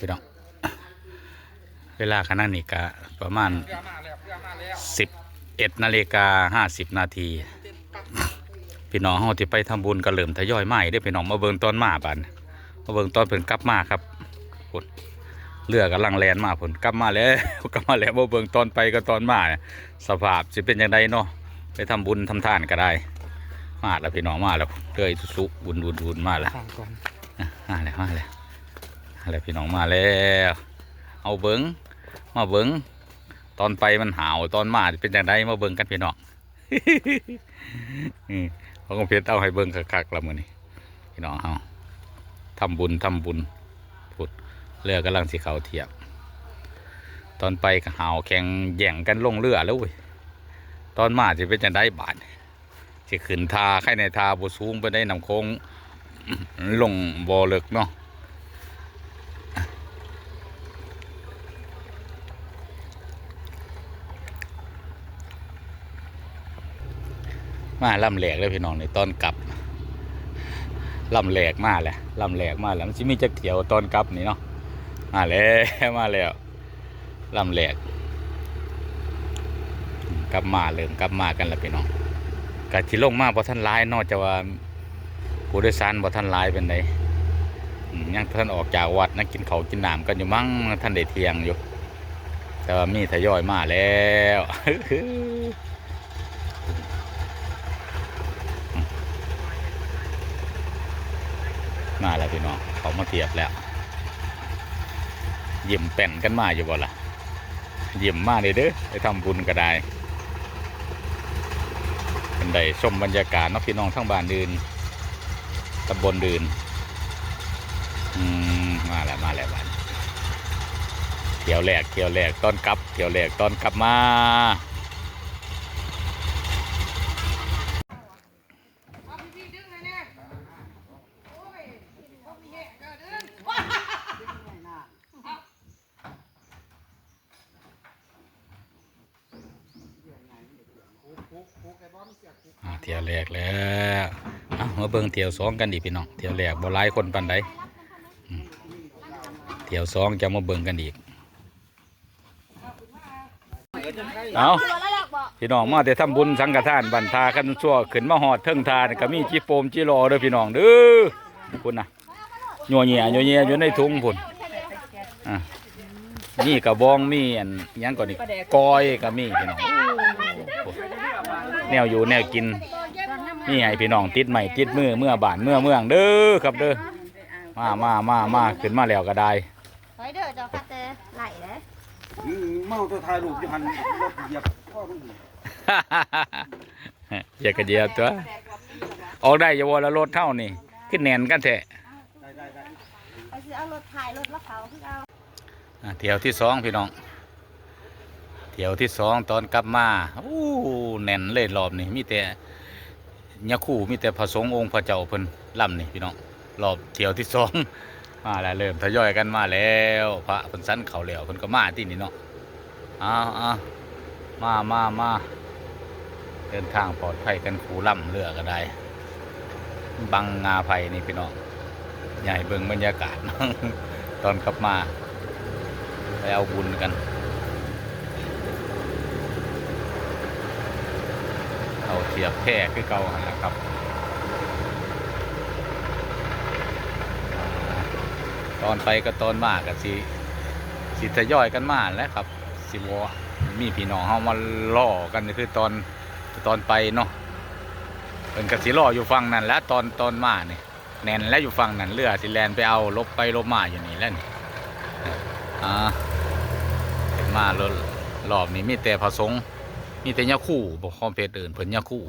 พี่น้อง เวลาขณะนี้ก็ประมาณสิบเอ็ดนาฬิกาห้าสิบนาที พี่น้องเฮาที่ไปทำบุญก็เริ่มทยอยมาอีกเด้อพี่น้องมาเบิ่งตอนมาบัดมาเบิ่งตอนเพิ่นกลับมาครับพุ่นเรือกำลังแล่นมาพุ่นกลับมาแล้วกลับมาแล้วมาเบิ่งตอนไปกับตอนมาเนี่ยสภาพสิเป็นจังไดเนาะไปทำบุญทำทานก็ได้ มาแล้วพี่น้องมาแล้วเลยสุๆบุญบุญบุญมาแล้วข้างก่อนอะมาแล้วมาแล้ว มาแล้วพี่น้องมาแล้ว เอาเบิ้งมาเบิ้งตอนไปมันหาวตอนมาเป็นจังไดมาเบิ้งกันพี่น้องเขาก็เพชรเอาให้เบิ้งคักๆละมือนี่พี่น้องเฮาทำบุญทำบุญพุดเรือกำลังสิเขาเทียบ ตอนไปก็หาวแข่งแย่งกันลงเรือแล้วเว้ยตอนมาจะเป็นจังไดบาดสิขึ้นทาใครในทาบสูงไปได้นำโค้งลงบ่อเลิกเนาะ มาลำแหลกเลยพี่น้องในตอนกลับลำแหลกมาแหละลำแหลกมาแล้วมันสิมีจักเที่ยวตอนกลับนี่เนาะมาแล้วมาแล้วลำแหลกกลับมาเริ่มกลับมากันแล้วพี่น้องกะที่ลงมาเพราะท่านร้ายนอกจากว่าผู้โดยสารบ่ท่านหลายเป็นไดอืมยังท่านออกจากวัดนั่งกินเขากินน้ำกันอยู่มั้งท่านได้เทียงอยู่แต่ว่ามีทยอยมาแล้ว มาแล้วพี่น้องเขามาเทียบแล้วยิ้มแป่นกันมาอยู่บ่ล่ะยิ้มมาเลยเด้อไปทำบุญก็ได้เป็นได้ชมบรรยากาศนาะพี่น้องทั้งบ้านอื่นตำบลดืนอืมมาแล้วมาแล้วบัดเที่ยวแรกเที่ยวแรกตอนกลับเที่ยวแรกตอนกลับมาพี่ๆดึงเลยเนี่ยโอ้ยบ่มีแหกเด้อดึง อ่าเที่ยวแรกแล้วเอา มาเบิ่งเที่ยวสองกันดิพี่น้องเที่ยวแรกบ่หลายคนปานใดเที่ยวสองจะมาเบิ่งกันอีกเอาพี่น้องมาแต่ทำบุญสังฆทานบรรทากันชั่วขึ้นมาหอดเทิงทานก็มีจีโปมจีรอเด้อพี่น้องเด้อพุ่นนะยัวเหียโยเหียอยู่ในถุงพุ่นอะนี่กระบองมีอันยังก่อนนี่กอยก็มีพี่น้องแนวอยู่แนวกิน นี่ไงพี่น้องติดใหม่ติดมือเมื่อบานเมื่อเมืองเด้อครับเด้อมามามามาขึ้นมาแล้วก็ได้เฮ้ยเด้อเจ้าคัดเตไหลเลยอืมเมาตัวถ่ายรูปอยู่หันรถเหยียบพ่อมันอยู่อย่ากระเดียบตัวออกได้อย่าวอละรถเท่านี่ขึ้นแน่นกันแท้ได้ได้ได้ไปซื้อเอารถถ่ายรถแล้วเขาคือเอาอะเที่ยวที่สองพี่น้องเที่ยวที่สองตอนกลับมาอู้แน่นเลยรอบนี้มีแต่ ยาคู่มีแต่พระสงฆ์องค์พระเจ้าเพิ่นล่ำนี่พี่น้องรอบเที่ยวที่สองมาแล้วเริ่มทยอยกันมาแล้วพระเพิ่นสันเขาแล้วเพิ่นก็มาที่นี่เนาะเอาเอามามามาเดินทางปลอดภัยกันคูล่ำเรือก็ได้ บังงาไผ่นี่พี่น้องใหญ่เบิ่งบรรยากาศตอนกลับมาไปเอาบุญกันียบแพร่คือเก่าหันะครับตอนไปก็ตอนมากับสิสิทยอยกันมาแล้วครับ สิวมีพี่น้องเฮามาล่อกันคือตอนตอนไปเนาะเป็นกสิล่ออยู่ฝั่งนั้น แล้วตอนตอนมาเนี่ยแน่นแล้วอยู่ฝั่งนั้นเรือสิแลนไปเอาลบไปลบมาอยู่นี่แล้วนี่อ่าเห็นมารถรอบนี้มีแต่ผสงฆ์ มีแต่ยาคู่บอกคอมเพลตอื่นเพิ่นยาคู่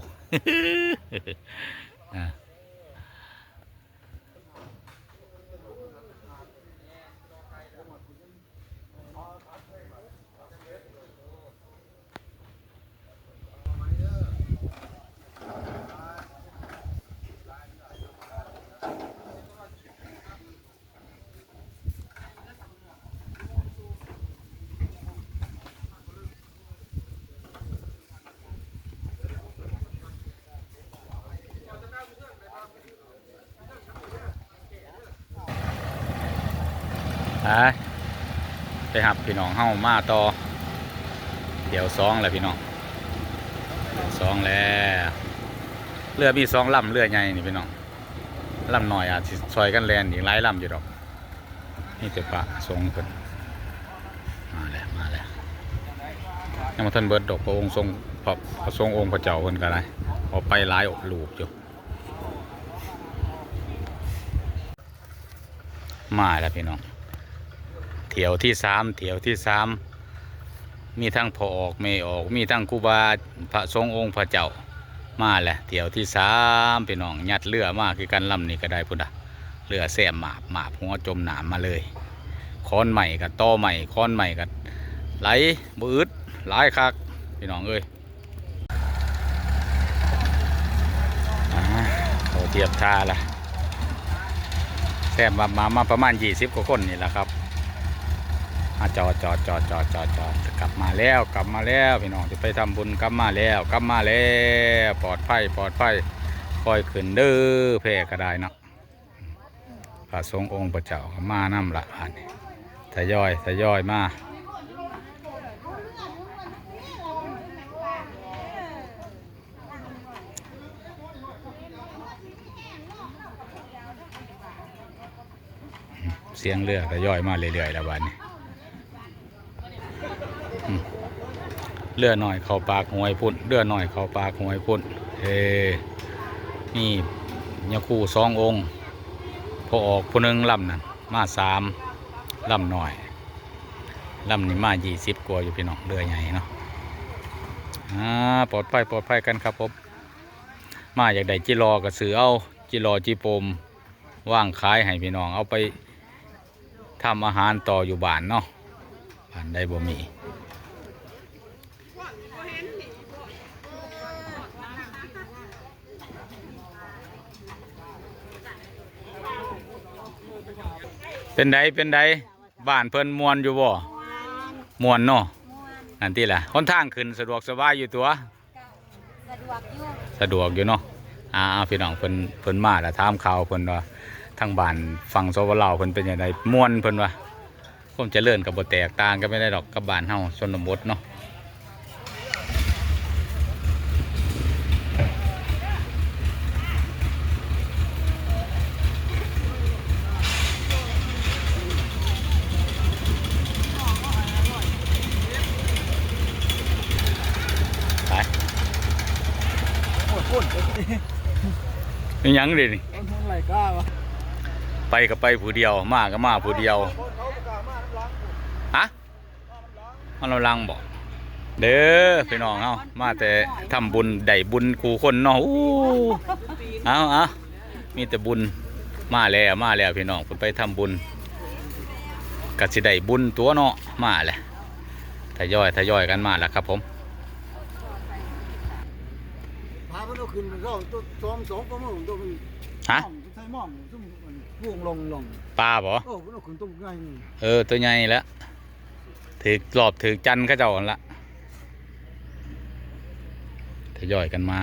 อ่า ไปไปหับพี่น้องเฮามาต่อ เดี๋ยวสองแล้วพี่น้องเดี๋ยวสองแล้วเรือมีสองลำเรือใหญ่นี่พี่น้องลำหน่อยอาจสิซอยกันแลนอีกหลายลำอยู่ดอก นี่แต่ปะทรงเพิ่นมาแล้วมาแล้วยังมาท่านเบิดดอกพระองค์ทรงพระพระทรงองค์พระเจ้าเพิ่นก็ได้เอาไปหลายอกลูกอยู่มาแล้วพี่น้อง เถียวที่สามเถียวที่สามมีทั้งพอออกเมออก มีทั้งคูบาพระสงองค์พระเจ้ามาแหละเถียวที่สามพี่น้องยัดเรือมาคือกันลำนี้ก็ได้พุ่นอะเรือแซมหมาบหมาบหัวจมหนามมาเลยค้อนใหม่กับต่อใหม่ค้อนใหม่กับไหลบืดหลายคักพี่น้องเอ้ยอ่าเขาเทียบท่าละแซมมามามาประมาณ20กว่าคนนี่แหละครับ มาจอดจอดจอดจอดจอดจอดกลับมาแล้วกลับมาแล้วพี่น้องที่ไปทำบุญกลับมาแล้วกลับมาแล้วปลอดภัยปลอดภัยคอยขึ้นเด้อแพ่ก็ได้เนาะพระสงฆ์องค์พระเจ้าก็มานำละอันนี้ทยอยทยอยมาเสียงเรือทยอยมาเรื่อยๆแล้ววันนี้อืม เรือหน่อยเข้าปากหวยพุ่นเรือหน่อยเข้าปากหวยพุ่นเอ้นี่ยาคูสององค์พอออกผู้หนึงลำนั่นมาสามลำหน่อยลำนี่มายี่สิบกว่าอยู่พี่น้องเรือใหญ่เนาะอ่าปลอดภัยปลอดภัยกันครับผมมาอยากได้จิรอกับสือเอาจิรอจีปมว่างขายให้พี่น้องเอาไปทำอาหารต่ออยู่บ้านเนาะบ้านได้บ่มี เป็นไดเป็นไดบ้านเพิ่นมวนอยู่บ่มวนเนาะนั่นที่แหละค่อนทางขึ้นสะดวกสบายอยู่ตัว สะดวกอยู่สะดวกอยู่เนาะอ่าพี่น้องเพิ่นเพิ่นมาแล้วถามข่าวเพิ่นว่าทางบ้านฝั่งโซวลาวเพิ่นเป็นยังไงม่วนเพิ่นว่าผมเจะเลื่อนกับบ่แตกต่างกันไม่ได้ดอกกับบ้านเฮาชนบทเนาะ หยังดินี่เอาเท่าไหร่กล้าวะไปก็ไปผู้เดียว มาก็มาผู้เดียวฮะมันเราลังบอกเด้อพี่น้องเฮามาแต่ทำบุญได้บุญคูคนเนาะอู้เอาเอามีแต่บุญมาแล้วมาแล้วพี่น้องคุณไปทำบุญก็สิได้บุญตัวเนาะมาแหละทยอยทยอยกันมาแล้วครับผม พาเพิ่นเขึ้นร้องตัวสองสองก็มึงตัวมันฮะใส่หม่อมซุ่มมันพวงลงลงปลาบ่โอ้เพิ่นเอาขึ้นตรงไงเออตัวใหญ่แล้วถือรอบถือจันทร์เขาเจ้าหั่นละทยอยกันมา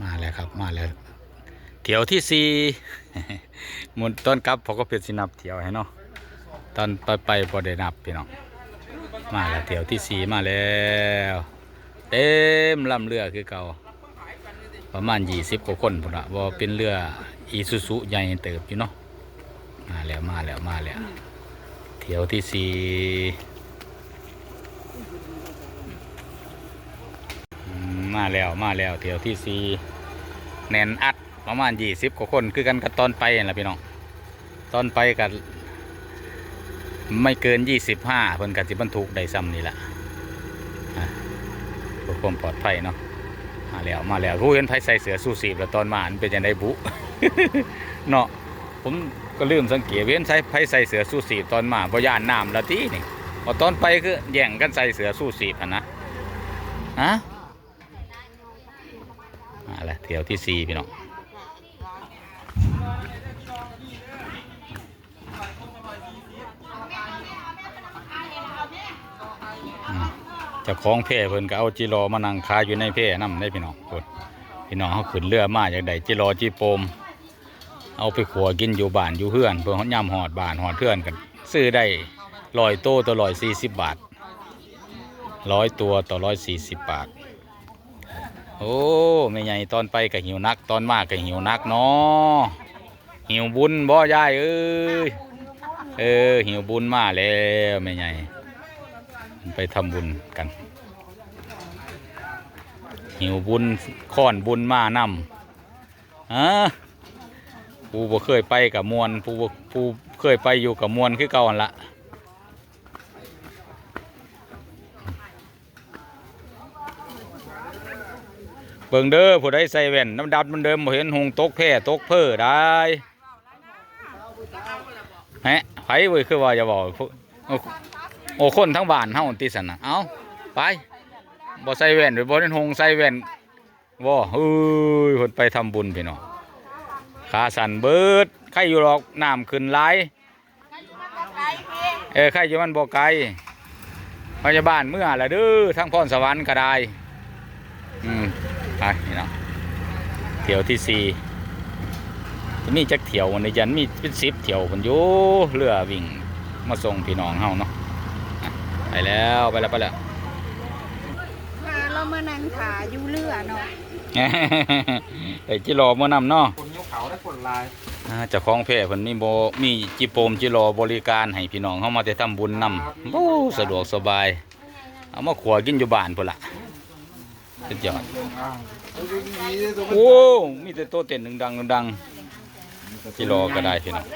มาแล้วครับมาแล้วเที่ยวที่สี่มุนต้นกลับพอก็เพียรสินับเที่ยวให้เนาะตอนไปไปพอได้นับพี่น้องมาแล้วเที่ยวที่สี่มาแล้ว เต็มลำเรือคือเก่าประมาณยี่สิบกว่าคนพุ่นละว่าเป็นเรืออีซูซุใหญ่เติบอยู่เนาะมาแล้วมาแล้วมาแล้วเที่ยวที่สี่มาแล้วมาแล้วเที่ยวที่สี่แน่นอัดประมาณยี่สิบกว่าคนคือกันกับตอนไปนั่นแหละพี่น้องตอนไปกับไม่เกินยี่สิบห้าเพิ่นกับสิบรรทุกได้ซ้ำนี่แหละ เพื่อความปลอดภัยเนาะมาแล้วมาแล้วผู้เห็นไผใส่เสือสู้สีบแล้วตอนมาอันเป็นยังไงบุเนาะผมก็ลืมสังเกตเห็นใส่ไผใส่เสือสู้สีบตอนมาบ่ย่านน้ำละทีนี่พอตอนไปคือแย่งกันใส่เสือสู้สีบอะนะฮะอะไรเที่ยวที่สี่พี่น้อง มเจ้าของเพ่เพิ่นก็เอาจิรอมานั่งคาอยู่ในเพ่นำได้พี่น้องคนพี่น้องเขาขึ้นเรือมาจากใดจิรอจีโปม เอาไปขัวกินอยู่บ้านอยู่เพื่อนเพื่อนย่ำหอดบ้านหอดเพื่อนกันซื้อได้ร้อยโตต่อร้อยสี่สิบบาทร้อยตัวต่อร้อยสี่สิบบาท โอ้ไม่ใหญ่ตอนไปก็หิวนักตอนมากก็หิวนักเนาะหิวบุญบ่ยายเอ้ยเออหิวบุญมาแล้วไม่ใหญ่ ไปทำบุญกัน หิวบุญค้อนบุญมานำอะผู้บ่เคยไปกับมวลผู้บ่ผู้เคยไปอยู่กับมวลคือเก่าหั่นละเบิ่งเด้อผู้ใดใส่แว่นน้ำดำมันเดิมเห็นหงตกแพ่ตกเพ้อได้ฮะไผเว้ยคือว่าอย่าบอกผู้ โอ้คนทั้งบ้านเฮาติสันนะเอาไปบ่ใส่แว่นหรือบ่ได้หงใส่แว่นบ่เฮ้ยเพิ่นไปทำบุญพี่น้องขาสั่นเบิดใครอยู่หรอกน้ำขึ้นไหลเออใครอยู่มันบ่ไกลพยาบาลเมื่อละเด้อทั้งพรสวรรค์ก็ได้อืมไปนี่เนาะเที่ยวที่สี่มีจักเที่ยววันนี้ยันมีเป็นสิบเที่ยวคนอยู่เรือวิ่งมาส่งพี่น้องเฮาเนาะ ไปแล้วไปแล้วไปแล้วมาเราเมื่อนั้นขาอยู่เรือเนาะไอ้จิรอมื่อนำเนาะคนยิ้วเขาได้คนลายอ่าเจ้าของแพร่เพิ่นมีบ่มีจิโปมจิรอบริการให้พี่น้องเฮามาแต่ทำบุญนำโอ้สะดวกสบาย เอามาขัวกินอยู่บ้านพุ่นล่ะสุดยอดโอ้มีแต่โตเต้นดังๆดังๆจิรอก็ได้พี่น้อง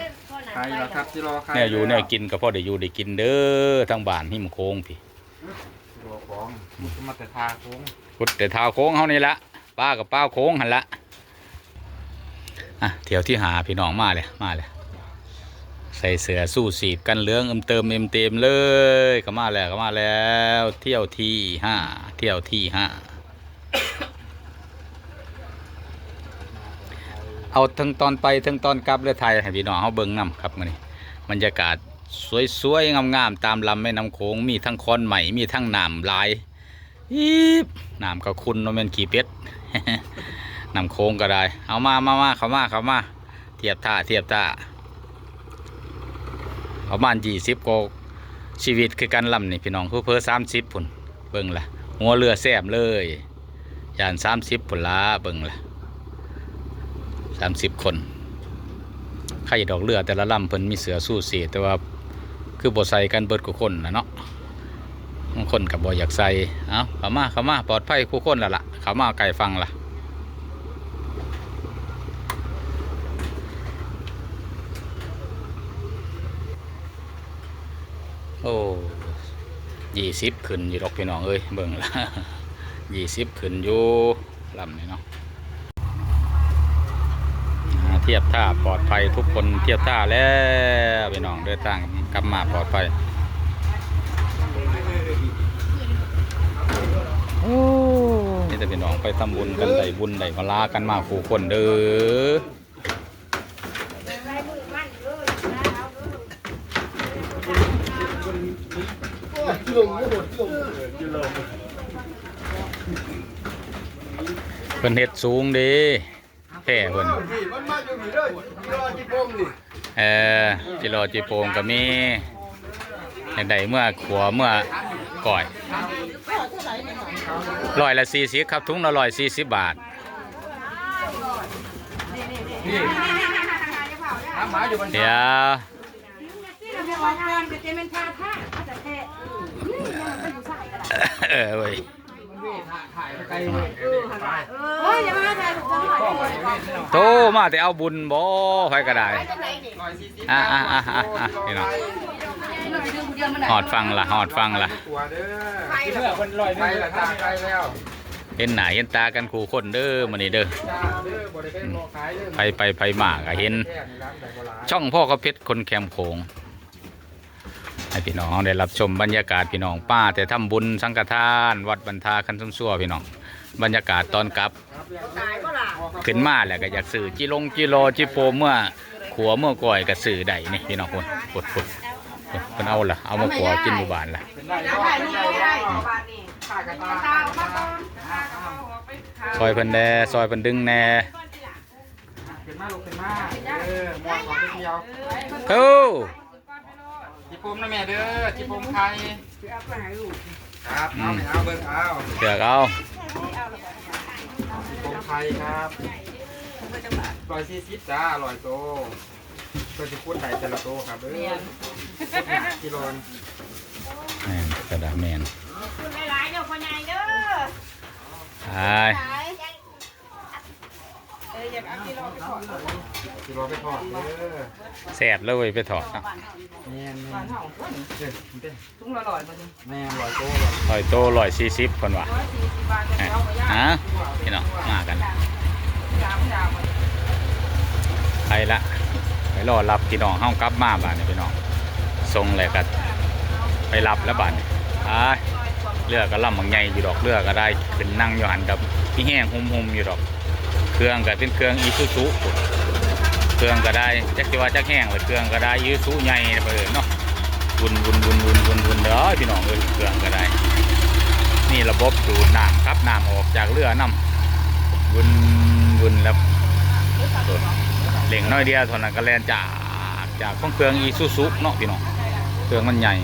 ใครล่ะครับจิรอใครแนวอยู่แนวกินก็พอได้อยู่ได้กินเด้อทางบ้านหิมโค้งพี่จิรอของมาแต่ทาโค้งพุดแต่เท้าโค้งเฮานี่ละป้ากับป้าโค้งหั่นละอะเที่ยวที่หาพี่น้องมาเลยมาเลยใส่เสื้อสู้สีบกันเหลืองเอิมเติมเอ็มเต็มเลยก็มาแล้วก็มาแล้ว เที่ยวที่ห้าเที่ยวที่ห้า เอาทั้งตอนไปทั้งตอนกลับเลยไทยให้พี่น้องเขาเบิ่งนำครับมื้อนี้บรรยากาศสวยๆงามๆตามลำแม่น้ำโขงมีทั้งคอนใหม่มีทั้งน้ำลายอีบน้ำก็คุณโนเมนขี่เป็ดน้ำโค้งก็ได้ เอามามามาเขามาเขามาเทียบท่าเทียบท่าประมาณยี่สิบกว่าชีวิตคือกันลำนี่พี่น้องเพื่อเพื่อสามสิบผุนเบิ่งละหัวเรือแซมเลยยานสามสิบผุนละเบิ่งละ สามสิบคนใครดอกเรือแต่ละลำเพิ่นมีเสือสู้สีแต่ว่าคือบ่ใส่กันเบิดกูคนนะเนาะบางคนกับบ่อยากใส่เอาขามาขามาปลอดภัยคู่คนและล่ะขามาไก่ฟังละโอ้ยี่สิบขึ้นอยู่ดอกพี่น้องเอ้ยเบิ่งละยี่สิบขึ้นอยู่ลำนี่เนาะ ทียบท่าปลอดภัยทุกคนเทียบท่าแล้วพี่น้องเดินทางกลับมาปลอดภัยโอ้นี่แต่พี่น้องไปทำบุญกันได้บุญได้มาลากันมาคู่คนเด้อเพิ่นเฮ็ดสูงดี แพร่เพิ่นมันมาอยู่นี่เด้อจิรอจิโปงนี่เออจิโรจิโปงก็มีอย่างใดเมื่อขัวเมื่อก่อยร้อยละสี่สิบครับทุงละร้อยสี่สิบบาทหาหมาอยู่บนเดี๋ยวเออเว้ยถ่ายไกล เว้ยโอ้ยอย่ามาถ่ายรูปจังหวะนี้โทรมาแต่เอาบุญบ่ไฟก็ได้อะอะอะอะอะพี่น้องหอดฟังล่ะหอดฟังล่ะเพื่อคนลอยไปละทาไกลแล้วเห็นหน้าเห็นตากันคู่คนเด้อมื้อนี้เด้อได้เป็นโลขายเด้อไปไปไปมาก็เห็น ช่องพ่อก็เพชรคนแคมโขง ให้พี่น้องได้รับชมบรรยากาศพี่น้องป้า แต่ทำบุญสังฆทาน วัดบรรทาคันสุ่มซัวพี่น้อง บรรยากาศตอนกลับ ขึ้นมาแหละก็อยากสื่อจิลงจิโลจิโปเมื่อขัวเมื่อก่อยก็สื่อได้นี่พี่น้องคนปดปดเพิ่นเอาละเอามาขัวกินอยู่บ้านละเป็นได้ก็ได้ได้ข้ากระตาตาออกมาก่อนตาก็เอาออกไปขายซอยเพิ่นแน่ซอยเพิ่นดึงแน่ขึ้นมาลูกขึ้นมาเออมองก่อนไปเที่ยวโอ้จี ปมนะแม่เด้อจีปมไข่ครับเอาไม่เอาเบิ่งเอาเดือกเอาจีปมไข่ครับร้อยสี่สิบจ้าร้อยโตเพื่อจะพูดไก่แต่ละโตครับเด้อกิโลนแมนกระดาษแมนคุณหลายๆเด้อพ่อใหญ่เด้อไอ้ เอออยากเอากิโลไปขอกิโลไปทอดเด้อแสบเลยเว้ยไปถอดเนาะแม่นแม่นเด้อเด้อถุงละร้อยบ่นี่แม่นร้อยโตร้อยลอยโตลอยสี่สิบคนว่ะร้อยสี่สิบบาทจะฮะเอาไปย่างฮะพี่น้องมากันสามดาวไปละไปรอรับพี่น้องเฮากลับมาบ้านนี่พี่น้องส่งเลยกันไปรับแล้วบ้านนี่ไปเรือก็ล่ำบางใหญ่อยู่ดอกเรือก็ได้ขึ้นนั่งอยู่หันกับพี่แห้งหุ่มๆอยู่ดอก เครื่องก็เป็นเครื่องอีซูซุเครื่องก็ได้จักสิว่าจักแห้งเลยเครื่องก็ได้อีซูซุใหญ่ไปเลยเนาะวนวนวนวนวนวนเด้อพี่น้องเอ้ยเครื่องก็ได้ นี่ระบบดูดน้ำครับน้ำออกจากเรือน้ำวนวนแล้วเล่งน้อยเดียวเท่านั้นก็แล่นจากจากของเครื่องอีซูซุเนาะพี่น้องเครื่องมันใหญ่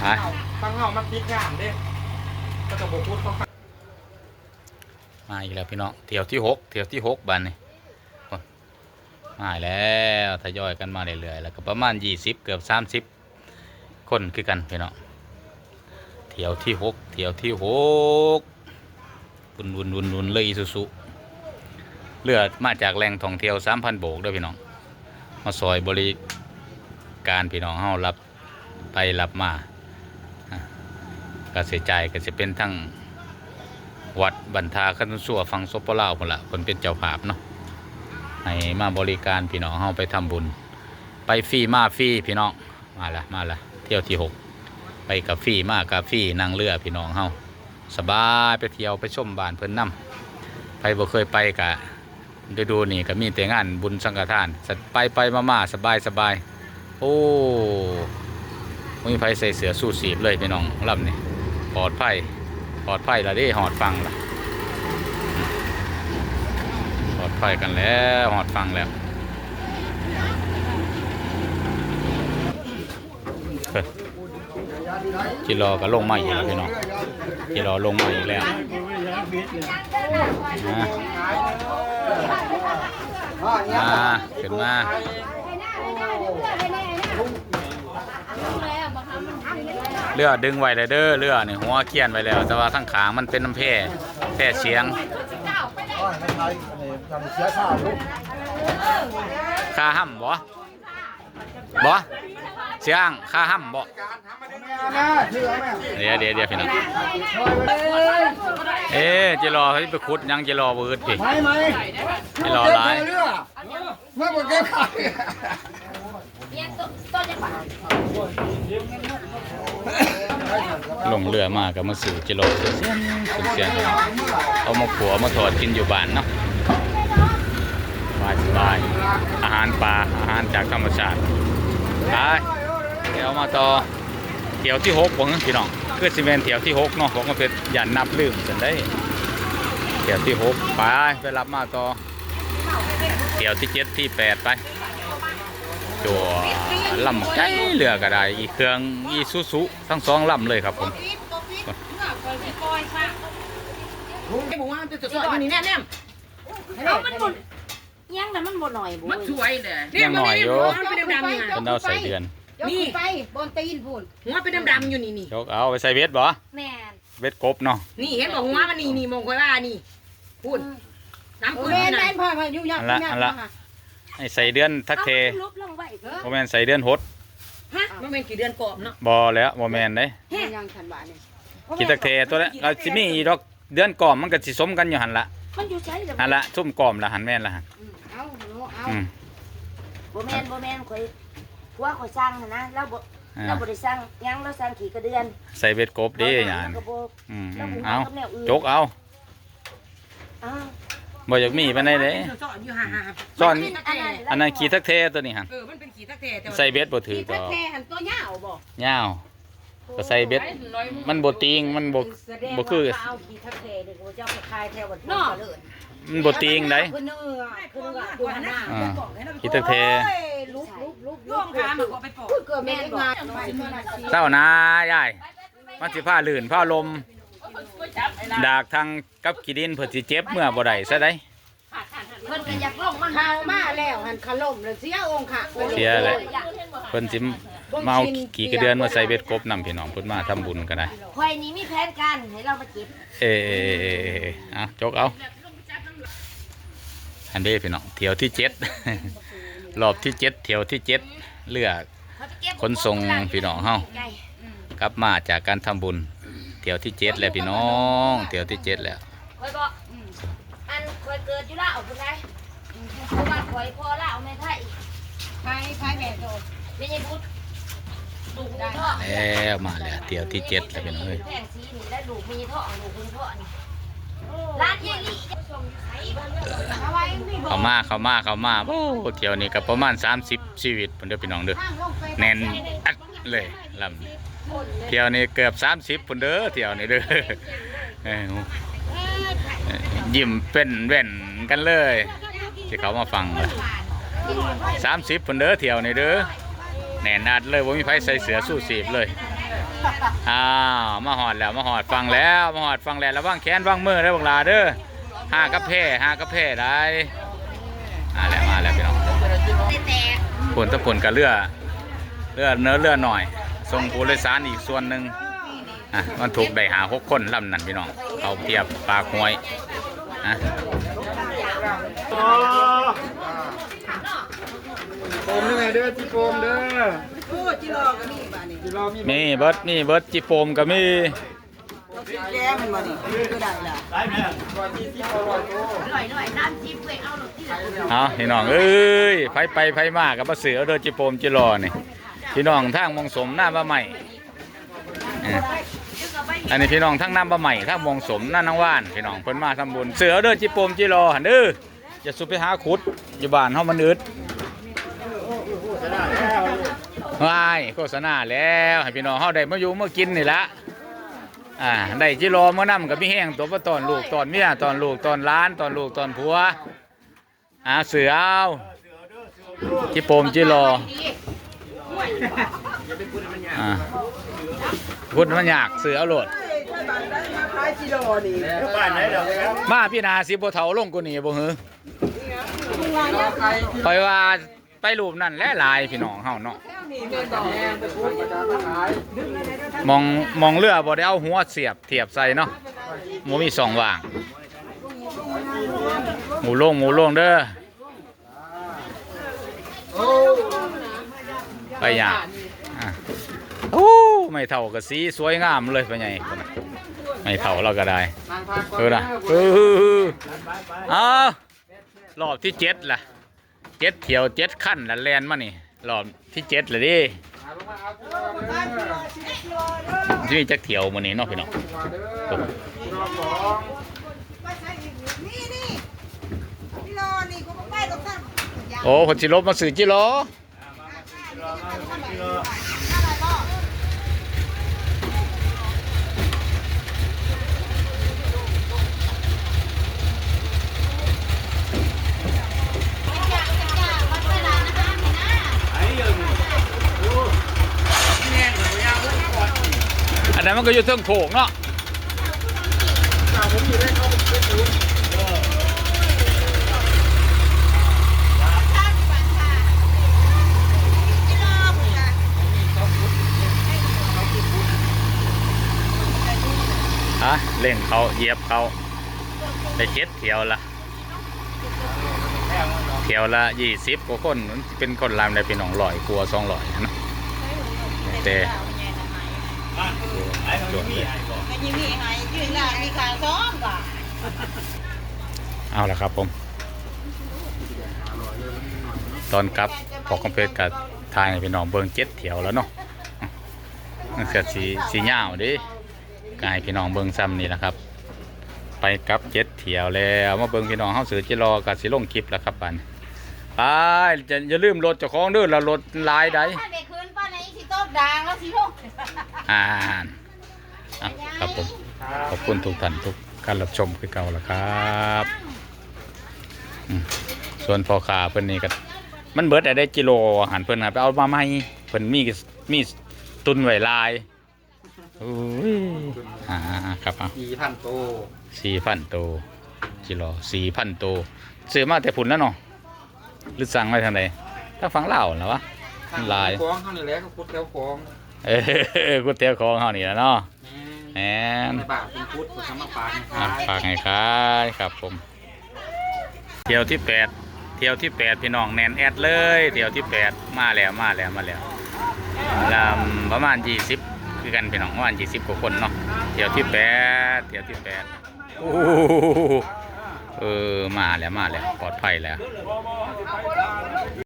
ไปตั้งเงามันปิดงามเด้ก็จะบอกพูดเขามาอีกแล้วพี่น้องเที่ยวที่หกเที่ยวที่หกบันนี่โอ้ยมาอีกแล้วทยอยกันมาเรื่อยๆแล้วก็ประมาณยี่สิบเกือบสามสิบคนคือกันพี่น้องเที่ยวที่หกเที่ยวที่หกวุ่นวุ่นวุ่นวุ่นเลยอีสุสุเลือดมาจากแหล่งท่องเที่ยวสามพันโบกเด้วยพี่น้อง มาซอยบริการพี่น้องเฮารับไปรับมาอะ ก็เสียใจก็จะเป็นทั้งวัดบันทาคันสัวฟังซบปะเล่าวพุ่นละคนเป็นเจ้าภาพเนาะให้มาบริการพี่น้องเฮาไปทำบุญ ไปฟรีมาฟรีพี่น้องมาละมาละเที่ยวที่หกไปกับฟรีมากับฟรีนั่งเรือพี่น้องเฮาสบายไปเที่ยวไปชมบ้านเพิ่นนํไปบ่เคยไปกะดูดูนี่ก็มีแต่งานบุญสังฆทานสัตไปไปมามาสบายสบายโอ้ไม่มีไผใส่เสือสู้สีบเลยพี่น้องลำนี่ ปลอดภัยปลอดภัยล้วเดิหอดฟังละปลอดภัยกันแล้วหอดฟังแล้วเฮ้ยจิรอก็ลงใหมาอีกแล้วพี่น้องจิรอลงใหมาอีกแล้วมาขึ้นมา รือดึงไว้เลยเด้อเรือนี่หัวเขียนไว้แล้ว แต่ว่าทั้งขางมันเป็นน้ำแพร่แพร่เสียงค่าห้ำบ่บ่เสียงค่าห้ำบ่เดี๋ยวเดี๋ยวเดี๋ยวพี่น้องเอ๊จิรอเขาไปขุดยังจิรอเบืดพี่ไม่ไมจิรอหลายเรือไม่หมดแก้ไข ลงเรือมาก็มาสู่จิโลเสียเสียนเสียนเอามาขัวมาถอดกินอยู่บ้านเนาะสบายสบายอาหารปลาอาหารจากธรรมชาติไปเดี๋ยวมาต่อเที่ยวที่หกผมพี่น้องคือสิเมนเทียวที่หกเนาะผมก็เป็นอย่านับลืมจนได้เที่ยวที่หกไปไปรับมาต่อเที่ยวที่เจ็ดที่แปดไปจัว ลำใจเรือก็ได้ อีเครื่องอีซุซุทั้งสองลำเลยครับผมไอ้บอกว่ามันจะสวยๆนี่แน่ๆเอามันบนยังแต่มันบนหน่อยบุมันสวยเลยยังหน่อยอยู่มันเป็นดำๆอยู่เป็นเอาใส่เดือนนี่ไปบนตีนพูนหัวเป็นดำๆอยู่นี่นี่ยกเอาไปใส่เวทบ่แม่นเวทกบเนาะนี่เห็นบอกหัวมันนี่นี่มองคอยว่านี่พูดน้ำโอ้คุณแม่นนี่แม่นะนพ่อพ่อยุ่ ให้ใส่เดือนทักเทลบลงไว้เถอะบ่แม่นใส่เดือนหดฮะมันเป็นกี่เดือนกรอบเนาะบ่แล้วบ่แม่นเด้ยังทันบาเนี่ยคิดทักเทตัวละเราสิมีอีดอกเดือนก่อมมันก็สิสมกันอยู่หั่นละมันอยู่ใช้แต่หั่นละซุ่มก่อมละหั่นแม่นละหั่นเอาหนูเอาอืม บ่แม่นบ่แม่นข่อยผัวข่อยสร้างน่ะนะเราบ่อ่าเราบ่ได้สร้างยังเราสร้างขี่กระเดือนใส่เวทกบเด้หยานเราก็บ่อืมเราอืมบ่เอากับแนวอื่นจกเอาอ้าว บ่อยากมีปานใดเด้ซ่อนอยู่ห่าๆซ่อนอันนั้นอันนั้นขี้ทักเทตัวนี้หั่นเออมันเป็นขี่ทักแท้แต่ว่าใส่เวทบ่ถือที่ต่ทัอกแท่หันตัวยาวบ่ยาวบก็ใส่เบ็ดมันบ่ติงมันบ่แสดงบ่คือว่าเอาขี้ทักแทเด็กว่าเจ้าไปคายแถวบัดนี้เลยมันบ่ติงได้คือเนื้อคือเนื้อตัวหน้าอ่าคิดตะเทลุกลุกลุกร่วมขามันก็ไปปอกเกิดแม่งานเศร้านะยายมันสิผ้าลื่นผ้าลม ดากทางกับกีดินเพิ่นสิเจ็บเมื่อบ่ได้ซะได้เพิ่นก็อยากลงมาข่าวมาแล้วหันขล่มแล้วเสียองค์ค่ะเสียแหละเพิ่นสิมาเอากี่กระเดือนมาใส่เบ็ดกบนำพี่น้องเพิ่นมาทำบุญก็ได้ข่อยนี่มีแผนการให้เรามาเก็บเอเอเอเอเอเอาจกเอาอันเด้พี่น้องเที่ยวที่เจ็ดรอบที่เจ็ดเที่ยวที่เจ็ดเลือกเขาจะเก็บขนส่งพี่น้องเฮาไก่กลับมาจากการทำบุญ เที่ยวที่เจ็ดแล้วพี่น้องเที่ยวที่เจ็ดแล้วข่อยบอกอันข่อยเกิดอยู่แล้วเอาคุณไงเพราะว่าข่อยพอแล้วเอาไม่ไทยไปไปแบบโดดไม่ใช่พุทธดูกท่อแล้วมาแล้วเที่ยวที่เจ็ดแล้วพี่น้องเอ้ยแท่งสีนี่แล้วดูกมีท่อดูกคุณท่อนี่ร้านเยลี่จะส่งอยู่ไสบ้านเมืองเอาไว้พี่บอกเข้ามาเข้ามาเข้ามาโอ้เที่ยวนี้ก็ประมาณ 30ชีวิตพุ่นเด้อพี่น้องเด้อทางลงไปแน่นอัดเลยลำนี้ เที่ยวนี้เกือบสามสิบปุ่นเด้อเที่ยวนี้เด้อเอ้ยยิ้มเป็นแว่นกันเลย ที่เขามาฟังสามสิบปุ่นเด้อเที่ยวนี้เด้อแน่นอัดเลยว่ามีไฟใส่เสือสู้สีบเลยอ้าวมาหอดแล้วมาหอดฟังแล้วมาหอดฟังแล้วระวังแขนวางมือเด้อบังลาเด้อห้ากระเพาห้ากระเพาได้มาแล้วมาแล้วพี่น้องแตกผลตะผลกับเรือเรือเนื้อเรือหน่อย ส่งผู้โดยสารอีกส่วนหนึ่งอะมันถูกได้หาหกคนลำนั่นพี่น้องเอาเทียบปากหวยอะโฟมนี่ไงเด้อที่โฟมเด้อโอ้จิรอก็มีบ้านนี่ที่เรามีมีเบิร์ดมีเบิร์ดจิโปมก็มีแก้มมันนี่ก็ได้ล่ะก่อนที่ที่อรอโตหน่อยหน่อยน้ำจิ้มเว้ยเอาหน่อยที่เอาพี่น้องเอ้ยไผไปไผมากกับมาเสือเด้อจิโปมจิรอนี่ พี่น้องทางมองสมหน้าบะใหม่อันนี้พี่น้องทั้งน้ำบะใหม่ทั้งมองสมหน้านางว่านพี่น้องเพิ่นมาทำบุญเสือเด้อจิปมจิรอหันเด้ออย่าสุไปหาขุดอยู่บ้านเฮามันอึดวายโฆษณาแล้วให้พี่น้องเฮาได้มาอยู่มากินนี่ละอ่าได้จิโรมานํกับพี่แห้งตัวบ่ตอนลูกตอนเมียตอนลูกตอนล้านตอนลูกตอนผัวอ่าเสือเอาจิปมจิรอาพูดมันยากเสือเอาโลดขายจิรอนี่บ้านไหนเดี๋ยวครับมาพี่นาสิบ่เฒ่าลงกว่านี้บ่หือเราใครที่คอยว่าไปรูปนั่นแหละหลายพี่น้องเฮาเนาะนี่แม่ดอกแม่ไปพูดประจานมาขายมองมองเรือบ่ได้เอาหัวเสียบเทียบใส่เนาะหมูมีสองว่าง หมูโล่งหมูโล่งเด้อ โอ้ ไปหยาอะโอ้ไม่เท่ากับสีสวยงามเลยไปไงคนน่ะไม่เท่าเราก็ได้ทางพานก่อนเออนะเออเอารอบที่เจ็ดล่ะเจ็ดเที่ยวเจ็ดขั้นละแลนมานี่รอบที่เจ็ดเลยดิหาลงมาเอาตัวเด้อจะมีจักเที่ยวมื้อนี้เนาะพี่น้องตัวเด้อรอบสองไปใช้อีกนี่นี่จิรอนี่กูไปตรงนั้นโอ้คนสิลบมาสื่อจิโล อันนั้นมันก็อยู่เทิงโขงเนาะอยู่ได้เขาเป็นศูนย์ฮะเล่งเขาเหยียบเขาไปเจ็ดเที่ยวละเที่ยวละยี่สิบกว่าคน เป็นคนรามได้เป็นหนองลอยกลัวสองลอยนะแต่ จวดเลยก็ยังมีหายยืนได้มีขายสอาทเอาละครับผม ตอนกลับพอคอมเพลตกับทายพี่น้องเบิงเจ็ดเที่ยวแล้วเนาะเกิดสีสีเหย้าดิกายพี่น้องเบิงซ้ำนี่แหละครับ ไปกลับเจ็ดเที่ยวแล้วมาเบิงพี่น้องเฮาสือจิรอกับสิลงคลิปแล้วครับปันไปจะอย่าลืมรถเจ้าของด้อละรถลายใด ด็กคืนป้าไหนสิต้มด่างแล้วสิลูกอ่านอะครับผม ขอบคุณทุกท่านทุกการรับชมคือเก่าละครับอืมส่วนพอขาเพิ่นนี่ก็มันเบิดได้กิโลอาหารเพิ่นครับไปเอามาใหม่เพิ่นมีมีตุนไว้หลายโอ้ยอ่าครับอะสี่พันโตสี่พันตัวกิโลสี่พันตัวซื้อมาแต่พุ่นแล้วเนาะหรือสั่งไว้ทางใดถ้าฟังเล่าวเหรอวะ ลาย คล้องเขานี่แหละก็พุดแล้วคล้องเออกูเตี้ยวของเฮานี่แหละเนาะแหมในบาทเป็นพุดเป็นคำมาปากนะคอะรับฝากให้ขายครับผม เที่ยวที่แปดเที่ยวที่แปดพี่น้องแนนแอดเลย เที่ยวที่แปดมาแล้วมาแล้วมาแล้วลำประมาณยี่สิบคือกันพี่น้องประมาณยี่สิบกว่าคนเนาะเที่ยวที่แปดเที่ยวที่แปดโอ้โหเออมาแล้วมาแล้วปลอดภัยแล้ว